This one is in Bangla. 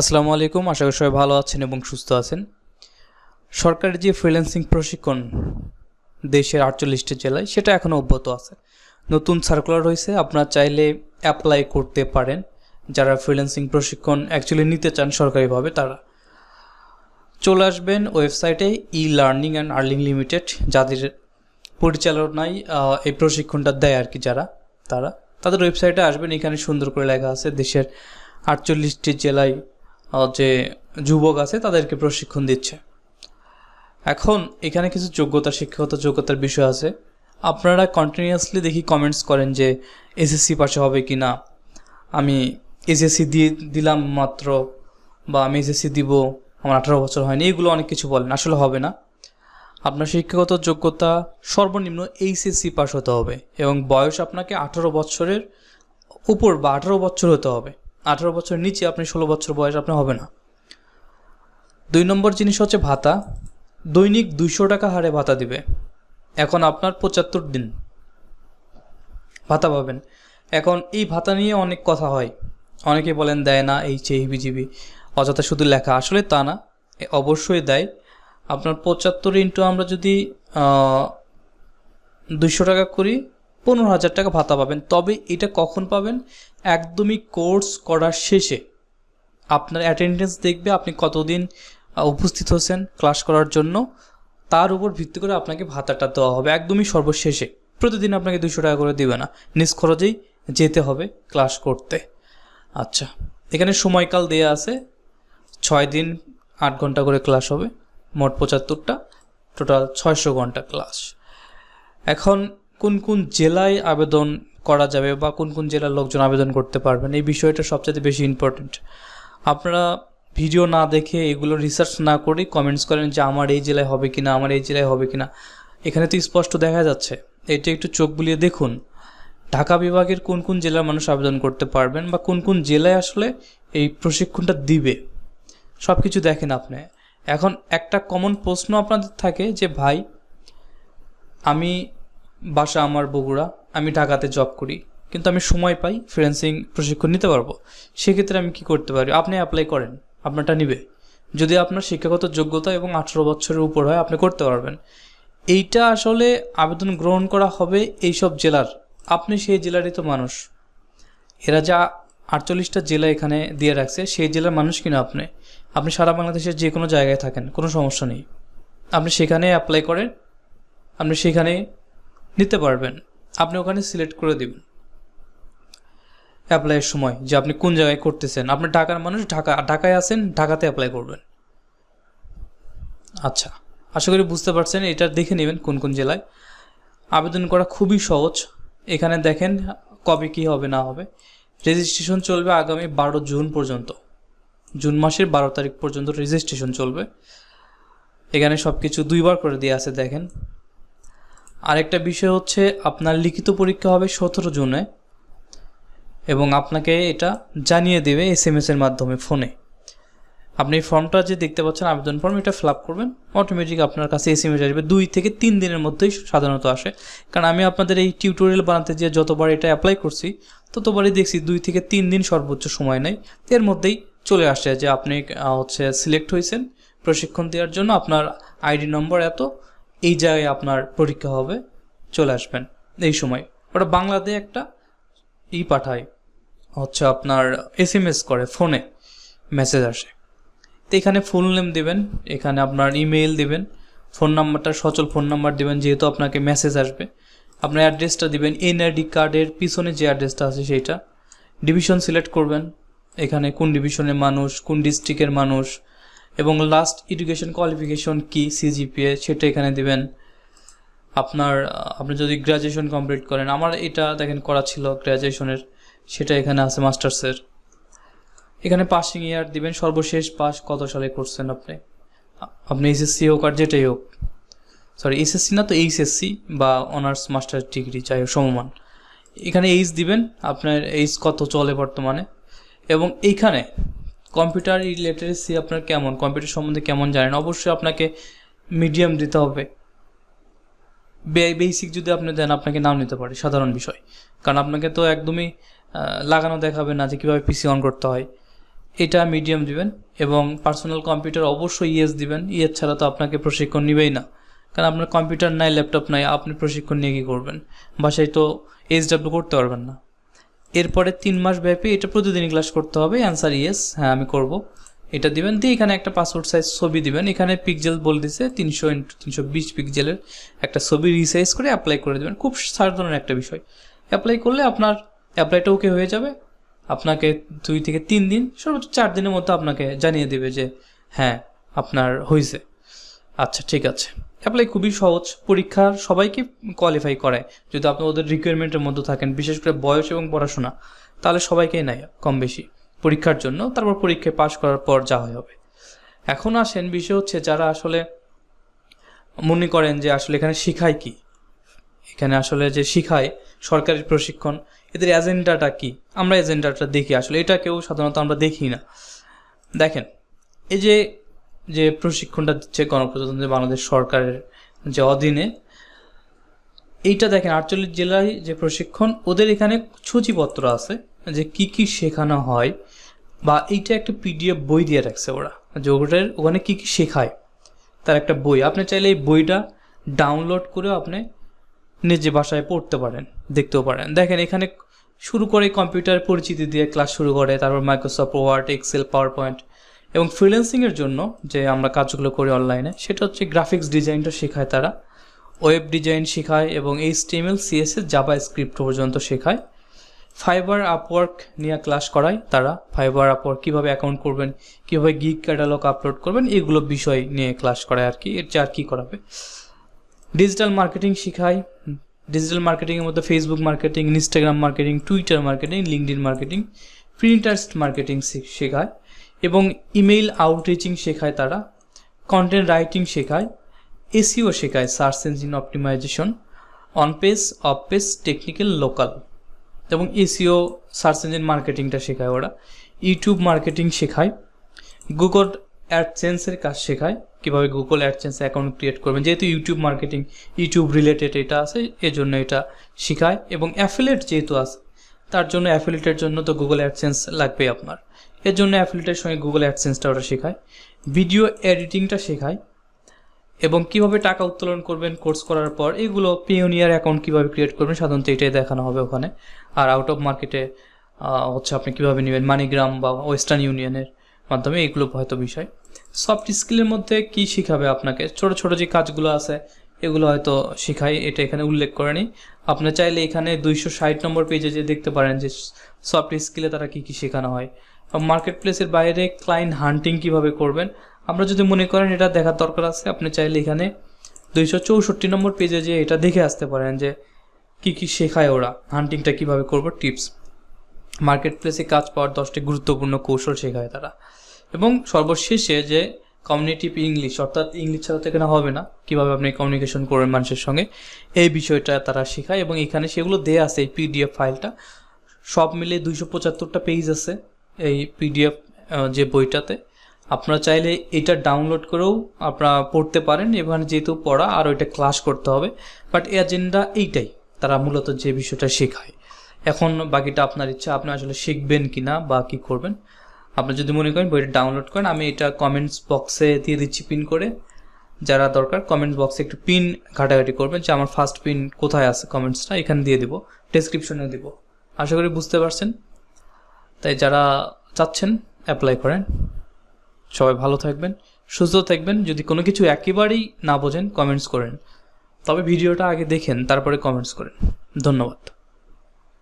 আসসালামু আলাইকুম, আশা করি সবাই ভালো আছেন এবং সুস্থ আছেন। সরকারের যে ফ্রিল্যান্সিং প্রশিক্ষণ দেশের আটচল্লিশটি জেলায়, সেটা এখনও অব্যাহত আছে। নতুন সার্কুলার হয়েছে আপনারা চাইলে অ্যাপ্লাই করতে পারেন। যারা ফ্রিল্যান্সিং প্রশিক্ষণ অ্যাকচুয়ালি নিতে চান সরকারিভাবে, তারা চলে আসবেন ওয়েবসাইটে e learning and earning limited যাদের পরিচালনায় এই প্রশিক্ষণটা দেয় আর কি যারা, তারা। তাদের ওয়েবসাইটে আসবেন, এখানে সুন্দর করে লেখা আছে, দেশের আটচল্লিশটি জেলায় যে যুবক আছে, তাদেরকে প্রশিক্ষণ দিচ্ছে। এখন এখানে কিছু যোগ্যতা শিক্ষাগত যোগ্যতার বিষয় আছে। আপনারা কন্টিনিউয়াসলি দেখি কমেন্টস করেন যে এসএসসি পাশে হবে কি না আমি এসএসসি দিয়ে দিলাম মাত্র, বা আমি এসএসসি দিব, আমার আঠারো বছর হয়নি, এগুলো অনেক কিছু বলেন, আসলে হবে না। আপনার শিক্ষাগত যোগ্যতা সর্বনিম্ন এইচএসসি পাস হতে হবে, এবং বয়স আপনাকে আঠারো বছরের উপর বা আঠারো বছর হতে হবে। আঠারো বছরের নিচে আপনি ষোলো বছর বয়স আপনার হবে না। দুই নম্বর জিনিস হচ্ছে ভাতা। দৈনিক দুইশো টাকা হারে ভাতা দিবে। এখন আপনার পঁচাত্তর দিন। ভাতা পাবেন। এখন এই ভাতা নিয়ে অনেক কথা হয়। অনেকে বলেন, দেয় না, এই চেয়ে বিজিবি অযথা শুধু লেখা। আসলে তা না। অবশ্যই দেয়। আপনার পঁচাত্তর ইন্টু আমরা যদি দুইশো টাকা করি পনেরো হাজার টাকা ভাতা পাবেন। তবে এটা কখন পাবেন? একদমই কোর্স করার শেষে। আপনার অ্যাটেন্ডেন্স দেখবে, আপনি কতদিন উপস্থিত হচ্ছেন ক্লাস করার জন্য। তার উপর ভিত্তি করে আপনাকে ভাতাটা দেওয়া হবে একদমই সর্বশেষে। প্রতিদিন আপনাকে দুশো টাকা করে দেবে না। নিজ খরচেই যেতে হবে ক্লাস করতে। আচ্ছা এখানে সময়কাল দেয়া আছে। ছয় দিন, আট ঘণ্টা করে ক্লাস হবে। মোট পঁচাত্তরটা। টোটাল ছয়শো ঘণ্টা ক্লাস এখন কোন কোন জেলায় আবেদন করা যাবে বা কোন কোন জেলার লোকজন আবেদন করতে পারবেন? এই বিষয়টা সবচেয়ে বেশি ইম্পর্টেন্ট আপনারা ভিডিও না দেখে এগুলো রিসার্চ না করে কমেন্টস করেন যে আমার এই জেলায় হবে কিনা, আমার এই জেলায় হবে কিনা। এখানে তো স্পষ্ট দেখা যাচ্ছে। এটা একটু চোখ বুলিয়ে দেখুন। ঢাকা বিভাগের কোন কোন জেলার মানুষ আবেদন করতে পারবেন বা কোন কোন জেলায় আসলে এই প্রশিক্ষণটা দিবে? সব কিছু দেখেন আপনি। এখন একটা কমন প্রশ্ন আপনাদের থাকে যে, ভাই, আমি বাসা আমার বগুড়া, আমি ঢাকাতে জব করি, কিন্তু আমি সময় পাই ফ্রিল্যান্সিং প্রশিক্ষণ নিতে পারব। সেক্ষেত্রে আমি কি করতে পারি? আপনি অ্যাপ্লাই করেন, আপনারটা নিবে। যদি আপনার শিক্ষাগত যোগ্যতা এবং আঠেরো বছরের উপর হয়, আপনি করতে পারবেন। এইটা আসলে আবেদন গ্রহণ করা হবে এইসব জেলার। আপনি সেই জেলারই তো মানুষ। এরা যা আটচল্লিশটা জেলা এখানে দিয়ে রাখছে, সেই জেলার মানুষ কিনা আপনি? আপনি সারা বাংলাদেশের যে কোনো জায়গায় থাকেন, কোনো সমস্যা নেই। আপনি সেখানে অ্যাপ্লাই করেন, আপনি সেখানে নিতে পারবেন। আপনি ওখানে সিলেক্ট করে দিবেন। অ্যাপ্লাইয়ের সময় যে আপনি কোন জায়গায় করতেছেন। আপনি ঢাকার মানুষ, ঢাকা, ঢাকায় আছেন, ঢাকাতে অ্যাপ্লাই করবেন। আচ্ছা আশা করি বুঝতে পারছেন। এটা দেখে নেবেন কোন কোন জেলায়। আবেদন করা খুবই সহজ। এখানে দেখেন কবে কি হবে, না হবে। রেজিস্ট্রেশন চলবে আগামী বারো জুন পর্যন্ত। জুন মাসের বারো তারিখ পর্যন্ত রেজিস্ট্রেশন চলবে। এখানে সব কিছু দুইবার করে দিয়ে আছে, দেখেন। আরেকটা বিষয় হচ্ছে, আপনার লিখিত পরীক্ষা হবে সতেরো জুনে এবং আপনাকে এটা জানিয়ে দেবে এস এম এর মাধ্যমে, ফোনে। আপনি ফর্মটা যে দেখতে পাচ্ছেন, আবেদন ফর্ম এটা ফিল করবেন। অটোমেটিক আপনার কাছে এস এম এস আসবে। দুই থেকে তিন দিনের মধ্যেই সাধারণত আসে। কারণ আমি আপনাদের এই টিউটোরিয়াল বানাতে যে যতবার এটা অ্যাপ্লাই করছি, ততবারই দেখছি দুই থেকে তিন দিন সর্বোচ্চ সময় নেই। এর মধ্যেই চলে আসে যে আপনি হচ্ছে সিলেক্ট হয়েছেন। প্রশিক্ষণ দেওয়ার জন্য আপনার আইডি নম্বর এত এই জায়গায় আপনার পরীক্ষা হবে, চলে আসবেন। এই সময়। ওটা বাংলাতে একটা ই পাঠায়। হচ্ছে আপনার এস এম এস করে, ফোনে মেসেজ আসে। তো এখানে ফুল নেম দেবেন, এখানে আপনার ইমেল দেবেন ফোন নাম্বারটা সচল ফোন নাম্বার দেবেন, যেহেতু আপনাকে মেসেজ আসবে। আপনার অ্যাড্রেসটা দিবেন এনআইডি কার্ডের পিছনে যে অ্যাড্রেসটা আছে সেইটা। ডিভিশন সিলেক্ট করবেন, এখানে কোন ডিভিশনের মানুষ, কোন ডিস্ট্রিক্টের মানুষ এবং লাস্ট এডুকেশন কোয়ালিফিকেশন কি সিজিপিএ সেটা এখানে দিবেন। আপনার আপনি যদি গ্র্যাজুয়েশন কমপ্লিট করেন, আমার এটা দেখেন করা ছিল গ্র্যাজুয়েশনের সেটা এখানে আছে মাস্টার্সের এখানে পাসিং ইয়ার দিবেন, সর্বশেষ পাস কত সালে করছেন আপনি? আপনি এসএসসি হোক আর যেটাই হোক। সরি এসএসসি না তো এইচএসসি বা অনার্স মাস্টার ডিগ্রি যাই হোক, সমমান। এখানে এইচ দিবেন, আপনার এইচ কত চলে বর্তমানে। এবং এইখানে কম্পিউটার লিটারেসি আপনার কেমন? কম্পিউটার সম্বন্ধে কেমন জানেন? অবশ্যই আপনাকে মিডিয়াম দিতে হবে। বেসিক যদি আপনি দেন, আপনাকে নাম নিতে পারে, সাধারণ বিষয়। কারণ আপনাকে তো একদমই লাগানো দেখাবে না যে কীভাবে পিসি অন করতে হয়। এটা মিডিয়াম দিবেন এবং পার্সোনাল কম্পিউটার অবশ্যই ইএস দিবেন। ইএস ছাড়া তো আপনাকে প্রশিক্ষণ নেবেই না। কারণ আপনার কম্পিউটার নাই ল্যাপটপ নাই, আপনি প্রশিক্ষণ নিয়ে কী করবেন? বাসায় তো এইচডাব্লিউ করতে পারবেন না। এরপরে তিন মাস ব্যাপী এটা প্রতিদিন ক্লাস করতে হবে। অ্যান্সার ইয়েস হ্যাঁ আমি করব। এটা দিবেন দিয়ে এখানে একটা পাসপোর্ট সাইজ ছবি দিবেন। এখানে পিকজেল বলে দিছে, তিনশো ইন্টু তিনশো বিশ পিকজেলের একটা ছবি রিসাইজ করে অ্যাপ্লাই করে দেবেন। খুব সাধারণ একটা বিষয়। অ্যাপ্লাই করলে আপনার অ্যাপ্লাইটা ওকে হয়ে যাবে। আপনাকে দুই থেকে তিন দিন, সর্বোচ্চ চার দিনের মধ্যে আপনাকে জানিয়ে দেবে যে হ্যাঁ আপনার হয়েছে আচ্ছা ঠিক আছে। অ্যাপ্লাই খুবই সহজ। পরীক্ষার সবাইকে কোয়ালিফাই করায়। যদি আপনি ওদের রিকোয়ারমেন্টের মধ্যে থাকেন, বিশেষ করে বয়স এবং পড়াশোনা, তাহলে সবাইকেই নেয় কম বেশি। পরীক্ষার জন্য, তারপর পরীক্ষায় পাশ করার পর যা হয় হবে। এখন আসেন বিষয় হচ্ছে যারা আসলে মনে করেন যে আসলে এখানে শিখায় কি? এখানে আসলে যে শিখায় সরকারি প্রশিক্ষণ, এদের এজেন্ডাটা কি? আমরা এজেন্ডাটা দেখি। আসলে এটা কেউ সাধারণত আমরা দেখি না। দেখেন, এই যে যে প্রশিক্ষণটা দিচ্ছে গণপ্রজাতন্ত্রী বাংলাদেশ সরকারের যে অধীনে, এইটা দেখেন, আটচল্লিশ জেলায় যে প্রশিক্ষণ, ওদের এখানে সূচিপত্র আছে যে কি কি শেখানো হয়, বা এইটা একটা পিডিএফ বই দিয়ে রাখছে ওরা, যে ওটার ওখানে কী কী শেখায়, তার একটা বই। আপনি চাইলে এই বইটা ডাউনলোড করেও আপনি নিজে বাসায় পড়তে পারেন, দেখতেও পারেন। দেখেন, এখানে শুরু করে কম্পিউটার পরিচিতি দিয়ে ক্লাস শুরু করে, তারপর Microsoft Word Excel PowerPoint এবং ফ্রিল্যান্সিংয়ের জন্য যে আমরা কাজগুলো করি অনলাইনে সেটা হচ্ছে গ্রাফিক্স ডিজাইনটা শেখায় তারা ওয়েব ডিজাইন শেখায় এবং এই এইচটিএমএল সিএসএস জাবা স্ক্রিপ্ট পর্যন্ত শেখায়। ফাইবার আপওয়ার্ক নিয়ে ক্লাস করায় তারা ফাইবার আপওয়ার্ক কীভাবে অ্যাকাউন্ট করবেন, কীভাবে গিগ ক্যাটালগ আপলোড করবেন, এগুলো বিষয় নিয়ে ক্লাস করায় আর কি, এর আর কী করাবে। ডিজিটাল মার্কেটিং শেখায় ডিজিটাল মার্কেটিংয়ের মধ্যে Facebook marketing Instagram marketing Twitter marketing LinkedIn marketing Pinterest marketing শেখায়। এবং ইমেইল আউটরিচিং শেখায় তারা, কন্টেন্ট রাইটিং শেখায় এসিও শেখায় search engine optimization on page off page technical, local. এবং এসিও সার্চ ইঞ্জিন মার্কেটিংটা শেখায় ওরা। ইউটিউব মার্কেটিং শেখায়। গুগল অ্যাডসেন্সের কাজ শেখায়, কীভাবে গুগল অ্যাডসেন্স অ্যাকাউন্ট ক্রিয়েট করবেন। যেহেতু ইউটিউব মার্কেটিং, ইউটিউব রিলেটেড এটা আছে, এজন্য এটা শেখায়। এবং অ্যাফিলেট যেহেতু আছে, তার জন্য অ্যাফিলেটের জন্য তো গুগল অ্যাডসেন্স লাগবে আপনার। এর জন্য অ্যাফিলেটের সঙ্গে গুগল অ্যাডসেন্সটা ওরা শেখায়, ভিডিও এডিটিংটা শেখায়, এবং কীভাবে টাকা উত্তোলন করবেন, কোর্স করার পর, এগুলো পিওনিয়ার অ্যাকাউন্ট কীভাবে ক্রিয়েট করবেন, সাধারণত এটাই দেখানো হবে ওখানে। আর আউট অফ মার্কেটে হচ্ছে আপনি কীভাবে নেবেন মানিগ্রাম বা ওয়েস্টার্ন ইউনিয়নের মাধ্যমে এগুলো হয়তো বিষয়। সফট স্কিলের মধ্যে কি শিখাবে আপনাকে? ছোট ছোট যে কাজগুলো আছে, এগুলো হয়তো শিখাই এটা এখানে উল্লেখ করেনি। আপনি চাইলে এখানে দুইশো ষাট নম্বর পেজে যে দেখতে পারেন যে সফট স্কিলে তারা কি কি শেখানো হয়। মার্কেট প্লেসের বাইরে ক্লায়েন্ট হান্টিং কীভাবে করবেন? আমরা যদি মনে করেন এটা দেখার দরকার আছে, আপনি চাইলে এখানে দুইশো চৌষট্টি নম্বর পেজে যে এটা দেখে আসতে পারেন যে কি কি শেখায় ওরা হান্টিংটা কীভাবে করব টিপস মার্কেট প্লেসে কাজ পাওয়ার দশটি গুরুত্বপূর্ণ কৌশল শেখায় তারা। এবং সর্বশেষে যে কমিউনিটিভ ইংলিশ অর্থাৎ ইংলিশ ছাড়া তো এখানে হবে না, কীভাবে আপনি কমিউনিকেশন করবেন মানুষের সঙ্গে, এই বিষয়টা তারা শেখায় এবং এখানে সেগুলো দেয়া আছে এই পিডিএফ ফাইলটা সব মিলে দুইশো পঁচাত্তরটা পেজ আছে। এই পিডিএফ যে বইটাতে। আপনারা চাইলে এটা ডাউনলোড করেও আপনারা পড়তে পারেন। এখানে যেহেতু পড়া, আর ওইটা ক্লাস করতে হবে। বাট এজেন্ডা এইটাই, তারা মূলত যে বিষয়টা শেখায়। এখন বাকিটা আপনার ইচ্ছা, আপনি আসলে শিখবেন কি না বা কী করবেন, আপনি যদি মনে করেন বইটা ডাউনলোড করেন, আমি এটা কমেন্টস বক্সে দিয়ে দিচ্ছি পিন করে। যারা দরকার কমেন্টস বক্সে একটু পিন ঘাটাঘাটি করবেন, যে আমার ফার্স্ট পিন কোথায় আছে কমেন্টসটা এখানে দিয়ে দিব ডেসক্রিপশনে দিব। আশা করি বুঝতে পারছেন। তাই যারা চাচ্ছেন অ্যাপ্লাই করেন। সবাই ভালো থাকবেন, সুস্থ থাকবেন। যদি কোনো কিছু একেবারেই না বোঝেন কমেন্টস করেন। তবে ভিডিওটা আগে দেখেন, তারপরে কমেন্টস করেন। ধন্যবাদ।